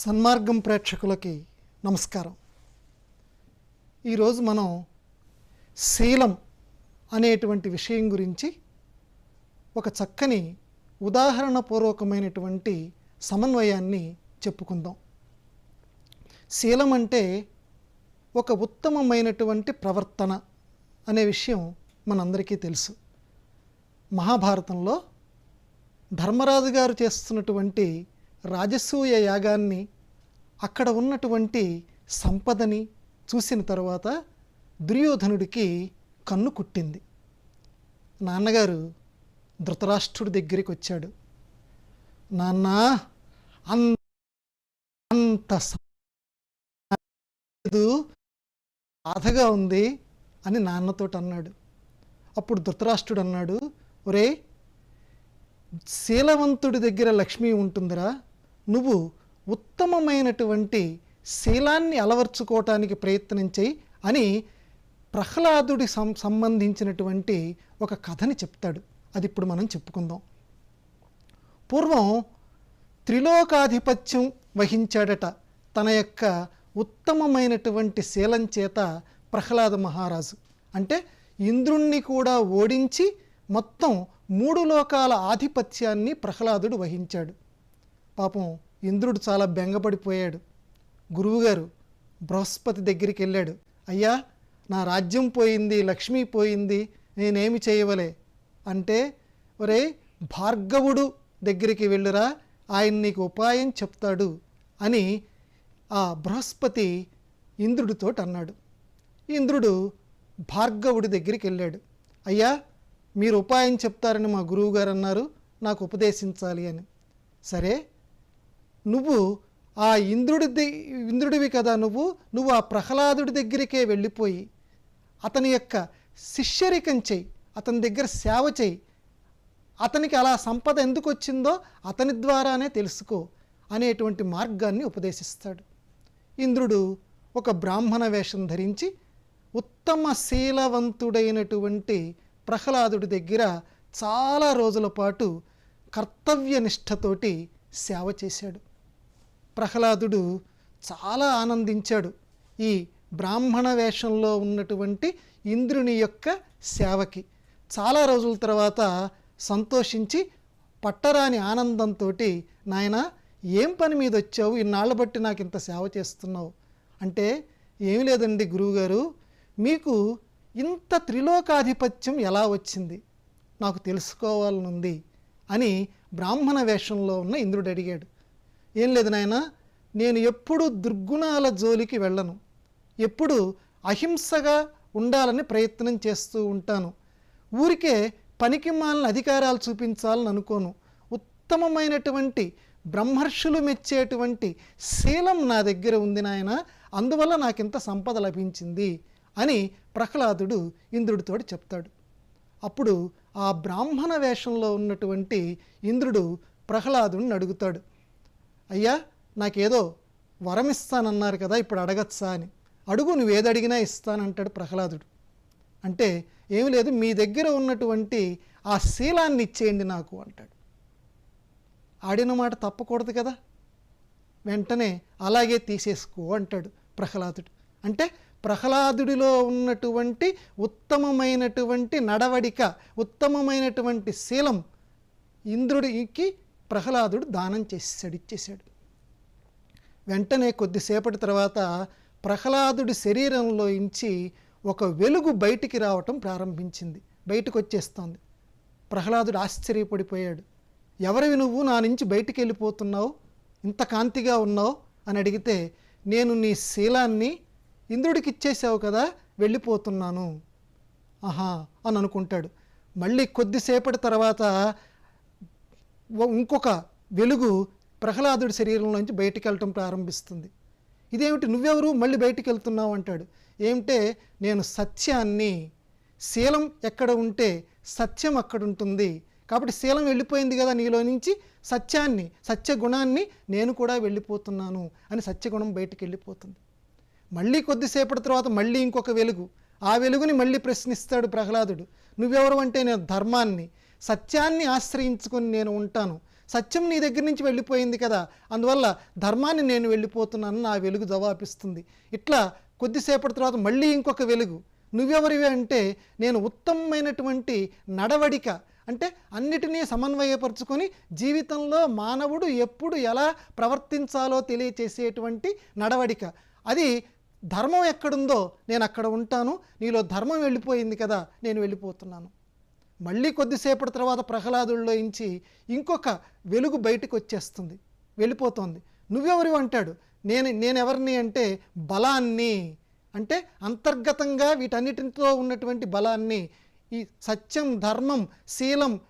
సన్మార్గం ప్రేక్షకులకి నమస్కారం. ఈరోజు మనం శీలం అనేటువంటి విషయం గురించి ఒక చక్కని ఉదాహరణపూర్వకమైనటువంటి సమన్వయాన్ని చెప్పుకుందాం. శీలం అంటే ఒక ఉత్తమమైనటువంటి ప్రవర్తన అనే విషయం మనందరికీ తెలుసు. మహాభారతంలో ధర్మరాజు గారు చేస్తున్నటువంటి రాజసూయ యాగాన్ని అక్కడ ఉన్నటువంటి సంపదని చూసిన తర్వాత దుర్యోధనుడికి కన్ను కుట్టింది. నాన్నగారు ధృతరాష్ట్రుడి దగ్గరికి వచ్చాడు. నాన్న అన్- అంత బాధగా ఉంది అని నాన్నతోటి అన్నాడు. అప్పుడు ధృతరాష్ట్రుడు అన్నాడు ఒరే శీలవంతుడి దగ్గర లక్ష్మి ఉంటుందిరా. నువ్వు ఉత్తమమైనటువంటి శీలాన్ని అలవర్చుకోవటానికి ప్రయత్నం చేయి అని ప్రహ్లాదుడి సం సంబంధించినటువంటి ఒక కథని చెప్తాడు. అది ఇప్పుడు మనం చెప్పుకుందాం. పూర్వం త్రిలోకాధిపత్యం వహించాడట. తన యొక్క ఉత్తమమైనటువంటి శీలం చేత ప్రహ్లాద మహారాజు. అంటే ఇంద్రుణ్ణి కూడా ఓడించి మొత్తం మూడు లోకాల ఆధిపత్యాన్ని ప్రహ్లాదుడు వహించాడు. పాపం ఇంద్రుడు చాలా బెంగపడిపోయాడు. గురువుగారు బృహస్పతి దగ్గరికి వెళ్ళాడు. అయ్యా నా రాజ్యం పోయింది లక్ష్మి పోయింది నేనేమి చేయవలే? అంటే ఒరే భార్గవుడు దగ్గరికి వెళ్ళురా ఆయన నీకు ఉపాయం చెప్తాడు అని ఆ బృహస్పతి ఇంద్రుడితో అన్నాడు. ఇంద్రుడు భార్గవుడి దగ్గరికి వెళ్ళాడు. అయ్యా మీరు ఉపాయం చెప్తారని మా గురువుగారు అన్నారు నాకు ఉపదేశించాలి అని. సరే నువ్వు ఆ ఇంద్రుడి ఇంద్రుడివి కదా నువ్వు నువ్వు ఆ ప్రహ్లాదుడి దగ్గరికే వెళ్ళిపోయి అతని యొక్క శిష్యరికం చేయి అతని దగ్గర సేవ చేయి అతనికి అలా సంపద ఎందుకు వచ్చిందో అతని ద్వారానే తెలుసుకో అనేటువంటి మార్గాన్ని ఉపదేశిస్తాడు. ఇంద్రుడు ఒక బ్రాహ్మణ వేషం ధరించి ఉత్తమ శీలవంతుడైనటువంటి ప్రహ్లాదుడి దగ్గర చాలా రోజుల పాటు కర్తవ్య నిష్ఠతోటి సేవ చేశాడు. ప్రహ్లాదుడు చాలా ఆనందించాడు. ఈ బ్రాహ్మణ వేషంలో ఉన్నటువంటి ఇంద్రుని యొక్క సేవకి. చాలా రోజుల తర్వాత సంతోషించి పట్టరాని ఆనందంతో నాయన ఏం పని మీద వచ్చావు? ఇన్నాళ్ళ బట్టి నాకు ఇంత సేవ చేస్తున్నావు. అంటే ఏమి లేదండి గురువుగారు మీకు ఇంత త్రిలోకాధిపత్యం ఎలా వచ్చింది? నాకు తెలుసుకోవాలనుంది అని బ్రాహ్మణ వేషంలో ఉన్న ఇంద్రుడు అడిగాడు. ఏం లేదు నాయన నేను ఎప్పుడు దుర్గుణాల జోలికి వెళ్ళను. ఎప్పుడు అహింసగా ఉండాలని ప్రయత్నం చేస్తూ ఉంటాను. ఊరికే పనికి మాలిన అధికారాలు చూపించాలని అనుకోను. ఉత్తమమైనటువంటి బ్రహ్మర్షులు మెచ్చేటువంటి శీలం నా దగ్గర ఉంది నాయన అందువల్ల నాకింత సంపద లభించింది అని ప్రహ్లాదుడు ఇంద్రుడితో చెప్తాడు. అప్పుడు ఆ బ్రాహ్మణ వేషంలో ఉన్నటువంటి ఇంద్రుడు ప్రహ్లాదుడిని అడుగుతాడు. అయ్యా నాకేదో వరం ఇస్తానన్నారు కదా ఇప్పుడు అడగచ్చా అని. అడుగు నువ్వు ఏది అడిగినా ఇస్తానంటాడు ప్రహ్లాదుడు. అంటే ఏమి లేదు మీ దగ్గర ఉన్నటువంటి ఆ శీలాన్ని ఇచ్చేయండి నాకు అంటాడు. ఆడిన మాట తప్పకూడదు కదా? వెంటనే అలాగే తీసేసుకో అంటాడు ప్రహ్లాదుడు. అంటే ప్రహ్లాదుడిలో ఉన్నటువంటి ఉత్తమమైనటువంటి నడవడిక ఉత్తమమైనటువంటి శీలం ఇంద్రుడికి ప్రహ్లాదుడు దానం చేసేసాడు ఇచ్చేశాడు. వెంటనే కొద్దిసేపటి తర్వాత ప్రహ్లాదుడి శరీరంలో ఇంచి ఒక వెలుగు బయటికి రావటం ప్రారంభించింది. బయటకు వచ్చేస్తోంది ప్రహ్లాదుడు ఆశ్చర్యపడిపోయాడు. ఎవరివి నువ్వు? నా నుంచి బయటికి వెళ్ళిపోతున్నావు ఇంత కాంతిగా ఉన్నావు? అని అడిగితే నేను నీ శీలాన్ని ఇంద్రుడికి ఇచ్చేసావు కదా వెళ్ళిపోతున్నాను. ఆహా అని అనుకుంటాడు. మళ్ళీ కొద్దిసేపటి తర్వాత ఇంకొక వెలుగు ప్రహ్లాదుడి శరీరంలోంచి బయటికి వెళ్ళటం ప్రారంభిస్తుంది. ఇదేమిటి? నువ్వెవరు? మళ్ళీ బయటికి వెళ్తున్నావు అంటాడు. ఏమిటే? నేను సత్యాన్ని శీలం ఎక్కడ ఉంటే సత్యం అక్కడ ఉంటుంది. కాబట్టి శీలం వెళ్ళిపోయింది కదా నీలో నుంచి సత్యాన్ని సత్య గుణాన్ని నేను కూడా వెళ్ళిపోతున్నాను అని సత్యగుణం బయటికి వెళ్ళిపోతుంది. మళ్ళీ కొద్దిసేపటి తర్వాత మళ్ళీ ఇంకొక వెలుగు. ఆ వెలుగుని మళ్ళీ ప్రశ్నిస్తాడు ప్రహ్లాదుడు. నువ్వెవరు అంటే నేను ధర్మాన్ని సత్యాన్ని ఆశ్రయించుకొని నేను ఉంటాను. సత్యం నీ దగ్గర నుంచి వెళ్ళిపోయింది కదా. అందువల్ల ధర్మాన్ని నేను వెళ్ళిపోతున్నాను నా వెలుగు జవాబిస్తుంది. ఇట్లా కొద్దిసేపటి తర్వాత మళ్ళీ ఇంకొక వెలుగు. నువ్వెవరివి అంటే నేను ఉత్తమమైనటువంటి నడవడిక. అంటే అన్నిటినీ సమన్వయపరుచుకొని జీవితంలో మానవుడు ఎప్పుడు ఎలా ప్రవర్తించాలో తెలియచేసేటువంటి నడవడిక. అది ధర్మం ఎక్కడుందో నేను అక్కడ ఉంటాను. నీలో ధర్మం వెళ్ళిపోయింది కదా నేను వెళ్ళిపోతున్నాను. మళ్ళీ కొద్దిసేపటి తర్వాత ప్రహ్లాదుల్లో ఇంచి ఇంకొక వెలుగు బయటకు వచ్చేస్తుంది వెళ్ళిపోతోంది. నువ్వెవరు? అంటాడు. నేను నేనెవరిని? అంటే బలాన్ని. అంటే అంతర్గతంగా వీటన్నిటితో ఉన్నటువంటి బలాన్ని ఈ సత్యం ధర్మం శీలం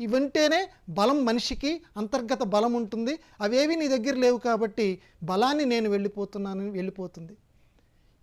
ఇవంటేనే బలం మనిషికి అంతర్గత బలం ఉంటుంది. అవేవి నీ దగ్గర లేవు కాబట్టి బలాన్ని నేను వెళ్ళిపోతున్నానని వెళ్ళిపోతుంది.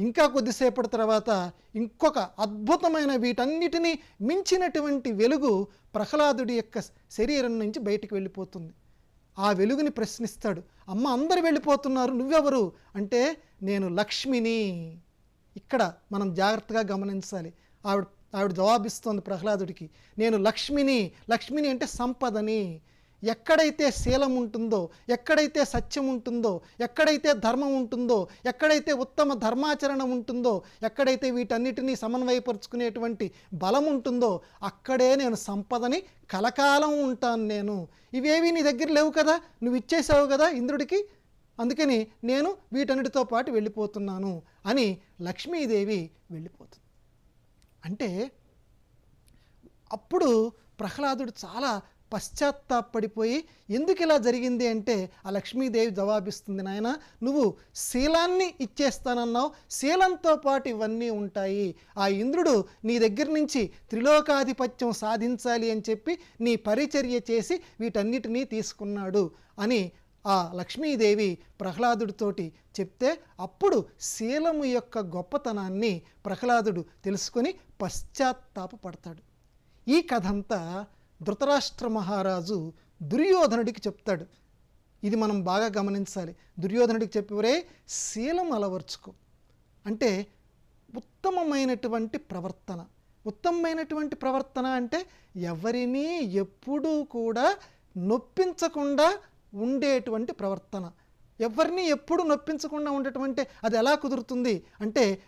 ఇంకా కొద్దిసేపటి తర్వాత ఇంకొక అద్భుతమైన వీటన్నిటినీ మించినటువంటి వెలుగు ప్రహ్లాదుడి యొక్క శరీరం నుంచి బయటికి వెళ్ళిపోతుంది. ఆ వెలుగుని ప్రశ్నిస్తాడు అమ్మ అందరు వెళ్ళిపోతున్నారు నువ్వెవరు? అంటే నేను లక్ష్మిని. ఇక్కడ మనం జాగ్రత్తగా గమనించాలి. ఆవిడ ఆవిడ జవాబిస్తోంది ప్రహ్లాదుడికి నేను లక్ష్మిని లక్ష్మిని అంటే సంపదని. ఎక్కడైతే శీలం ఉంటుందో ఎక్కడైతే సత్యం ఉంటుందో ఎక్కడైతే ధర్మం ఉంటుందో ఎక్కడైతే ఉత్తమ ధర్మాచరణ ఉంటుందో ఎక్కడైతే వీటన్నిటినీ సమన్వయపరుచుకునేటువంటి బలం ఉంటుందో అక్కడే నేను సంపదని కలకాలం ఉంటాను నేను. ఇవేవి నీ దగ్గర లేవు కదా నువ్వు ఇచ్చేసావు కదా ఇంద్రుడికి అందుకని నేను వీటన్నిటితో పాటు వెళ్ళిపోతున్నాను అని లక్ష్మీదేవి వెళ్ళిపోతుంది. అంటే అప్పుడు ప్రహ్లాదుడు చాలా పశ్చాత్తాపడిపోయి ఎందుకు ఇలా జరిగింది అంటే ఆ లక్ష్మీదేవి జవాబిస్తుంది నాయన నువ్వు శీలాన్ని ఇచ్చేస్తానన్నావు. శీలంతో పాటు ఇవన్నీ ఉంటాయి. ఆ ఇంద్రుడు నీ దగ్గర నుంచి త్రిలోకాధిపత్యం సాధించాలి అని చెప్పి నీ పరిచర్య చేసి వీటన్నిటినీ తీసుకున్నాడు అని ఆ లక్ష్మీదేవి ప్రహ్లాదుడితోటి చెప్తే అప్పుడు శీలము యొక్క గొప్పతనాన్ని ప్రహ్లాదుడు తెలుసుకొని పశ్చాత్తాపపడతాడు. ఈ కథంతా ధృతరాష్ట్ర మహారాజు దుర్యోధనుడికి చెప్తాడు. ఇది మనం బాగా గమనించాలి. దుర్యోధనుడికి చెప్పేవరే శీలం అలవర్చుకో. అంటే ఉత్తమమైనటువంటి ప్రవర్తన. ఉత్తమమైనటువంటి ప్రవర్తన అంటే ఎవరినీ ఎప్పుడూ కూడా నొప్పించకుండా ఉండేటువంటి ప్రవర్తన. ఎవరిని ఎప్పుడు నొప్పించకుండా ఉండేటువంటి అది ఎలా కుదురుతుంది? అంటే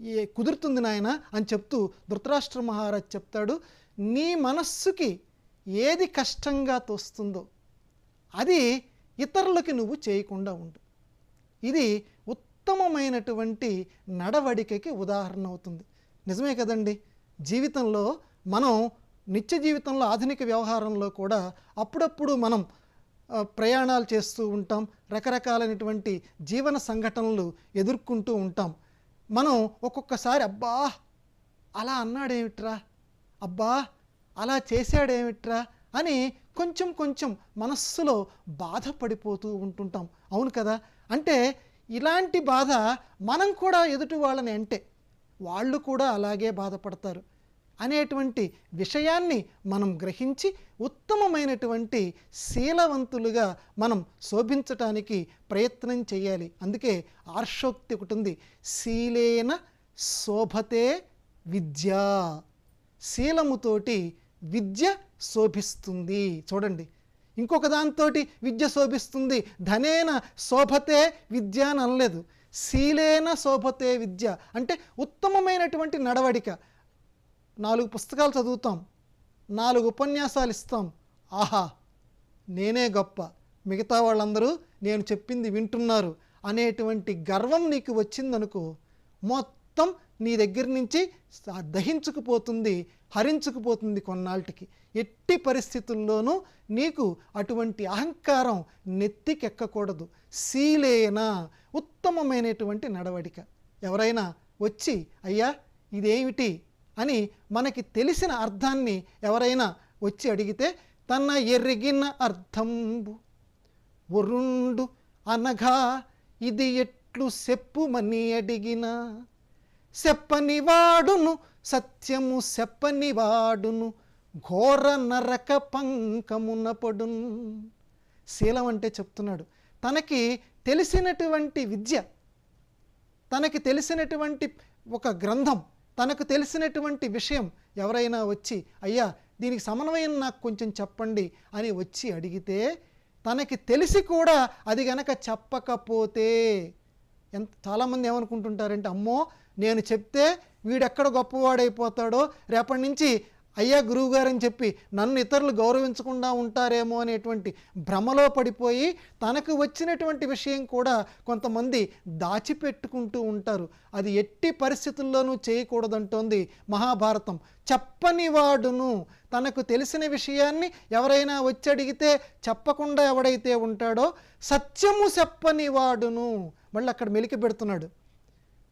ఏ కుదురుతుంది నాయన అని చెప్తూ ధృతరాష్ట్ర మహారాజ్ చెప్తాడు. నీ మనస్సుకి ఏది కష్టంగా తోస్తుందో అది ఇతరులకి నువ్వు చేయకుండా ఉండు. ఇది ఉత్తమమైనటువంటి నడవడికకి ఉదాహరణ అవుతుంది. నిజమే కదండి? జీవితంలో మనం నిత్య జీవితంలో ఆధునిక వ్యవహారంలో కూడా అప్పుడప్పుడు మనం ప్రయాణాలు చేస్తూ ఉంటాం. రకరకాలైనటువంటి జీవన సంఘటనలు ఎదుర్కొంటూ ఉంటాం. మనం ఒక్కొక్కసారి అబ్బా! అలా అన్నాడేమిట్రా? అబ్బా! అలా చేశాడేమిట్రా అని కొంచెం కొంచెం మనస్సులో బాధపడిపోతూ ఉంటుంటాం. అవును కదా? అంటే ఇలాంటి బాధ మనం కూడా ఎదుటి వాళ్ళని అంటే వాళ్ళు కూడా అలాగే బాధపడతారు. అనేటువంటి విషయాన్ని మనం గ్రహించి ఉత్తమమైనటువంటి శీలవంతులుగా మనం శోభించటానికి ప్రయత్నం చేయాలి. అందుకే ఆర్షోక్తి ఒకటి ఉంది. శీలేన శోభతే విద్య. శీలముతోటి విద్య శోభిస్తుంది. చూడండి. ఇంకొక దాంతో విద్య శోభిస్తుంది. ధనేన శోభతే విద్య అని అనలేదు. శీలేన శోభతే విద్య అంటే ఉత్తమమైనటువంటి నడవడిక. నాలుగు పుస్తకాలు చదువుతాం. నాలుగు ఉపన్యాసాలు ఇస్తాం. ఆహా! నేనే గొప్ప. మిగతా వాళ్ళందరూ నేను చెప్పింది వింటున్నారు అనేటువంటి గర్వం నీకు వచ్చిందనుకో మొత్తం నీ దగ్గర నుంచి దహించుకుపోతుంది హరించుకుపోతుంది కొన్నాళ్ళకి. ఎట్టి పరిస్థితుల్లోనూ నీకు అటువంటి అహంకారం నెత్తికెక్కకూడదు. శీలేన ఉత్తమమైనటువంటి నడవడిక. ఎవరైనా వచ్చి అయ్యా ఇదేమిటి? అని మనకి తెలిసిన అర్థాన్ని ఎవరైనా వచ్చి అడిగితే తన ఎరిగిన అర్థంబు. ఒరుండు అనగా ఇది ఎట్లు చెప్పుమని అడిగినా. చెప్పని వాడును సత్యము చెప్పని వాడును ఘోర నరక పంకమున పడున్. శీలం అంటే చెప్తున్నాడు. తనకి తెలిసినటువంటి విద్య తనకి తెలిసినటువంటి ఒక గ్రంథం తనకు తెలిసినటువంటి విషయం ఎవరైనా వచ్చి అయ్యా దీనికి సమన్వయం నాకు కొంచెం చెప్పండి అని వచ్చి అడిగితే తనకి తెలిసి కూడా అది గనక చెప్పకపోతే ఎంత చాలామంది ఏమనుకుంటుంటారంటే అమ్మో నేను చెప్తే వీడెక్కడ గొప్పవాడైపోతాడో రేపటి నుంచి అయ్యా గురువుగారని చెప్పి నన్ను ఇతరులు గౌరవించకుండా ఉంటారేమో అనేటువంటి భ్రమలో పడిపోయి తనకు వచ్చినటువంటి విషయం కూడా కొంతమంది దాచిపెట్టుకుంటూ ఉంటారు. అది ఎట్టి పరిస్థితుల్లోనూ చేయకూడదంటోంది మహాభారతం. చెప్పని వాడును తనకు తెలిసిన విషయాన్ని ఎవరైనా వచ్చి అడిగితే చెప్పకుండా ఎవడైతే ఉంటాడో సత్యము చెప్పనివాడును. మళ్ళీ అక్కడ మెలికి పెడుతున్నాడు.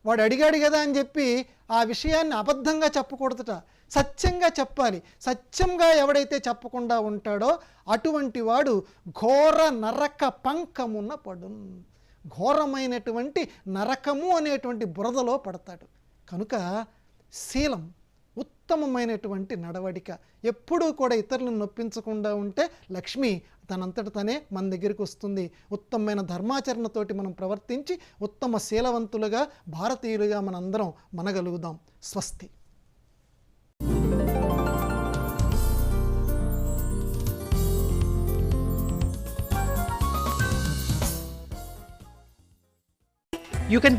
వాడు అడిగాడు కదా అని చెప్పి ఆ విషయాన్ని అబద్ధంగా చెప్పకూడదుట. సత్యంగా చెప్పాలి. సత్యంగా ఎవడైతే చెప్పకుండా ఉంటాడో అటువంటి వాడు ఘోర నరక పంకమున్న పడును. ఘోరమైనటువంటి నరకము అనేటువంటి బురదలో పడతాడు. కనుక శీలం ఉత్తమమైనటువంటి నడవడిక. ఎప్పుడూ కూడా ఇతరులను నొప్పించకుండా ఉంటే లక్ష్మి తనంతట తనే మన దగ్గరికి వస్తుంది. ఉత్తమమైన ధర్మాచరణతోటి మనం ప్రవర్తించి ఉత్తమ శీలవంతులుగా భారతీయులుగా మనందరం మనగలుగుదాం. స్వస్తి. You can